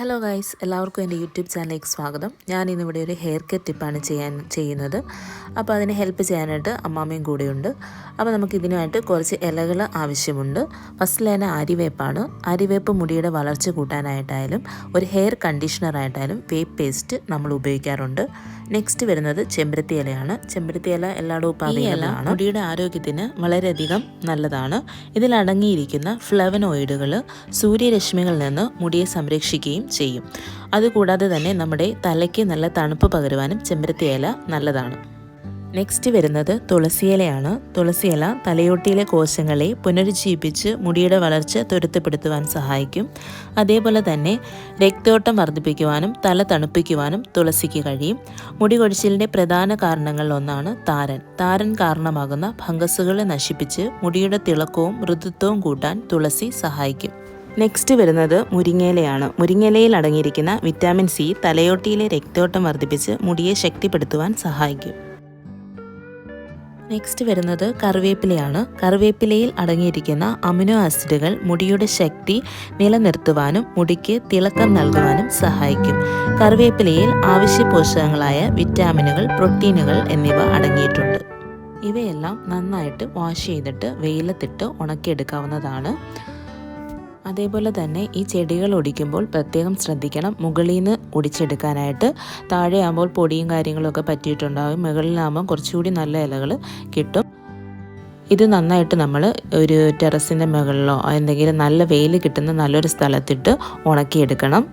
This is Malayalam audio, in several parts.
ഹലോ ഗൈസ് എല്ലാവർക്കും എന്റെ യൂട്യൂബ് ചാനലിലേക്ക് സ്വാഗതം. ഞാൻ ഇന്നിവിടെ ഒരു ഹെയർ കെയർ ടിപ്പാണ് ചെയ്യാൻ ചെയ്യുന്നത്. അപ്പോൾ അതിനെ ഹെൽപ്പ് ചെയ്യാനായിട്ട് അമ്മാമ്മയും കൂടെയുണ്ട്. അപ്പോൾ നമുക്ക് ഇതിനായിട്ട് കുറച്ച് ഇലകൾ ആവശ്യമുണ്ട്. ഫസ്റ്റിൽ തന്നെ അരിവേപ്പാണ്. അരിവേപ്പ് മുടിയുടെ വളർച്ച കൂട്ടാനായിട്ടായാലും ഒരു ഹെയർ കണ്ടീഷണറായിട്ടായാലും വേപ്പ് പേസ്റ്റ് നമ്മൾ ഉപയോഗിക്കാറുണ്ട്. നെക്സ്റ്റ് വരുന്നത് ചെമ്പരത്തി ഇലയാണ്. ചെമ്പരത്തി ഇല എല്ലായിടവും അവൈലബിൾ മുടിയുടെ ആരോഗ്യത്തിന് വളരെയധികം നല്ലതാണ്. ഇതിലടങ്ങിയിരിക്കുന്ന ഫ്ലവനോയിഡുകൾ സൂര്യരശ്മികളിൽ നിന്ന് മുടിയെ സംരക്ഷിക്കുകയും ചെയ്യും. അതുകൂടാതെ തന്നെ നമ്മുടെ തലയ്ക്ക് നല്ല തണുപ്പ് പകരുവാനും ചെമ്പരത്തി ഇല നല്ലതാണ്. നെക്സ്റ്റ് വരുന്നത് തുളസിയിലയാണ് തുളസിയില തലയോട്ടിയിലെ കോശങ്ങളെ പുനരുജ്ജീവിപ്പിച്ച് മുടിയുടെ വളർച്ച ത്വരിതപ്പെടുത്തുവാൻ സഹായിക്കും. അതേപോലെ തന്നെ രക്തയോട്ടം വർദ്ധിപ്പിക്കുവാനും തല തണുപ്പിക്കുവാനും തുളസിക്ക് കഴിയും. മുടി കൊഴിച്ചിലിന്റെ പ്രധാന കാരണങ്ങളിലൊന്നാണ് താരൻ. താരൻ കാരണമാകുന്ന ഫംഗസുകളെ നശിപ്പിച്ച് മുടിയുടെ തിളക്കവും മൃദുത്വവും കൂട്ടാൻ തുളസി സഹായിക്കും. നെക്സ്റ്റ് വരുന്നത് മുരിങ്ങയിലയാണ്. മുരിങ്ങയിലയിൽ അടങ്ങിയിരിക്കുന്ന വിറ്റാമിൻ സി തലയോട്ടിയിലെ രക്തയോട്ടം വർദ്ധിപ്പിച്ച് മുടിയെ ശക്തിപ്പെടുത്തുവാൻ സഹായിക്കും. നെക്സ്റ്റ് വരുന്നത് കറിവേപ്പിലയാണ്. കറിവേപ്പിലയിൽ അടങ്ങിയിരിക്കുന്ന അമിനോ ആസിഡുകൾ മുടിയുടെ ശക്തി നിലനിർത്തുവാനും മുടിക്ക് തിളക്കം നൽകുവാനും സഹായിക്കും. കറിവേപ്പിലയിൽ ആവശ്യ പോഷകങ്ങളായ വിറ്റാമിനുകൾ പ്രോട്ടീനുകൾ എന്നിവ അടങ്ങിയിട്ടുണ്ട്. ഇവയെല്ലാം നന്നായിട്ട് വാഷ് ചെയ്തിട്ട് വെയിലത്തിട്ട് ഉണക്കിയെടുക്കാവുന്നതാണ്. അതേപോലെ തന്നെ ഈ ചെടികൾ ഒടിക്കുമ്പോൾ പ്രത്യേകം ശ്രദ്ധിക്കണം. മുകളിൽ നിന്ന് ഒടിച്ചെടുക്കാനായിട്ട് താഴെയാകുമ്പോൾ പൊടിയും കാര്യങ്ങളൊക്കെ പറ്റിയിട്ടുണ്ടാകും മുകളിലാകുമ്പോൾ കുറച്ചുകൂടി നല്ല ഇലകൾ കിട്ടും. ഇത് നന്നായിട്ട് നമ്മൾ ഒരു ടെറസിന്റെ മുകളിലോ എന്തെങ്കിലും നല്ല വെയിൽ കിട്ടുന്ന നല്ലൊരു സ്ഥലത്തിട്ട് ഉണക്കിയെടുക്കണം.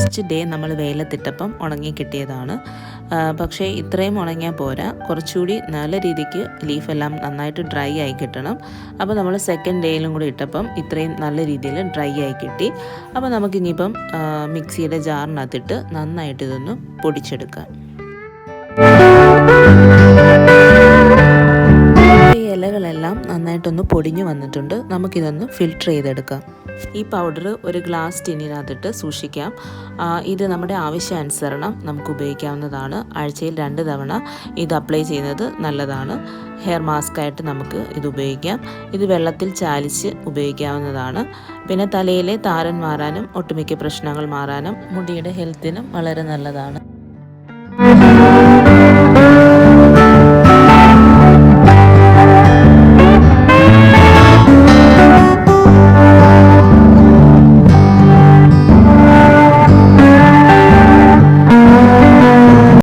ഫസ്റ്റ് ഡേ നമ്മൾ വേലത്തിട്ടപ്പം ഉണങ്ങി കിട്ടിയതാണ്. പക്ഷേ ഇത്രയും ഉണങ്ങിയാൽ പോരാ. കുറച്ചുകൂടി നല്ല രീതിക്ക് ലീഫെല്ലാം നന്നായിട്ട് ഡ്രൈ ആയി കിട്ടണം. അപ്പോൾ നമ്മൾ സെക്കൻഡ് ഡേയിലും കൂടി ഇട്ടപ്പം ഇത്രയും നല്ല രീതിയിൽ ഡ്രൈ ആയി കിട്ടി. അപ്പോൾ നമുക്കിനിയിപ്പം മിക്സിയുടെ ജാറിനകത്തിട്ട് നന്നായിട്ട് ഇതൊന്ന് പൊടിച്ചെടുക്കാം. ഇലകളെല്ലാം നന്നായിട്ടൊന്ന് പൊടിഞ്ഞു വന്നിട്ടുണ്ട്. നമുക്കിതൊന്ന് ഫിൽട്ടർ ചെയ്തെടുക്കാം. ഈ പൗഡർ ഒരു ഗ്ലാസ് ടിന്നിനകത്തിട്ട് സൂക്ഷിക്കാം. ഇത് നമ്മുടെ ആവശ്യാനുസരണം നമുക്ക് ഉപയോഗിക്കാവുന്നതാണ്. ആഴ്ചയിൽ രണ്ട് തവണ ഇത് അപ്ലൈ ചെയ്യുന്നത് നല്ലതാണ്. ഹെയർ മാസ്ക് ആയിട്ട് നമുക്ക് ഇത് ഉപയോഗിക്കാം. ഇത് വെള്ളത്തിൽ ചാലിച്ച് ഉപയോഗിക്കാവുന്നതാണ്. പിന്നെ തലയിലെ താരൻ മാറാനും ഒട്ടുമിക്ക പ്രശ്നങ്ങൾ മാറാനും മുടിയുടെ ഹെൽത്തിനും വളരെ നല്ലതാണ്.